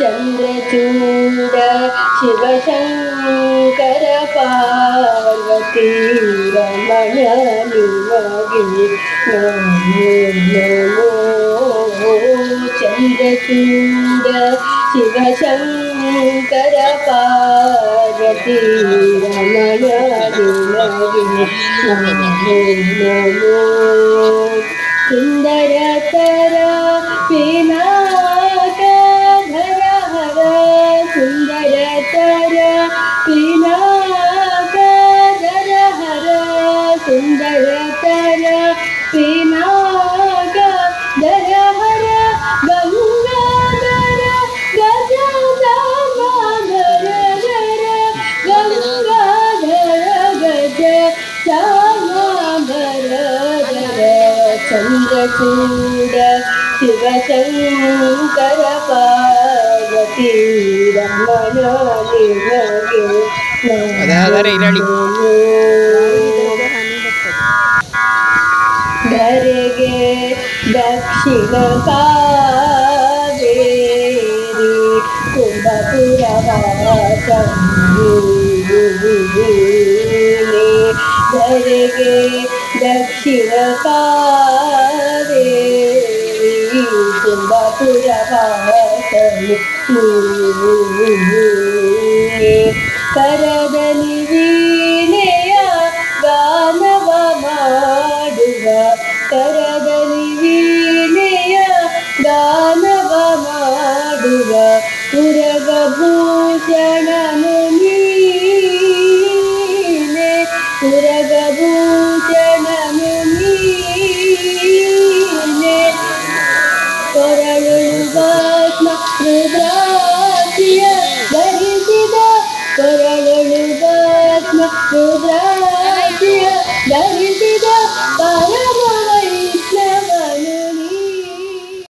ചന്ദ്രചൂഡ ശിവശങ്കര പാർവതി രമണ നിവകി നമോ ചന്ദ്രചൂഡ ശിവശങ്കര പാർവതി രമണ നിവകി നമോ पिनागाधर हर सुन्दरतर पिनागाधर हर गङ्गाधर गजदामाधर गङ्गाधर गज सामाधर चन्द्रचूड शिवशङ्कर पा ಧರೆಗೆ ದಕ್ಷಿಣ ಕಾವೇರಿ ಕುಂಭಪುರವಾಸ ಧರೆಗೆ ದಕ್ಷಿಣ ಕಾ ചിന്തപുഴ കരതലി വീണയ ഗാനവ മാടുക കരതലി വീണയ ഗാനവ മാടുക ഉരഗഭൂഷണമുനീ ഉരഗഭൂഷണ Görevini de etme, kudreti de, derdi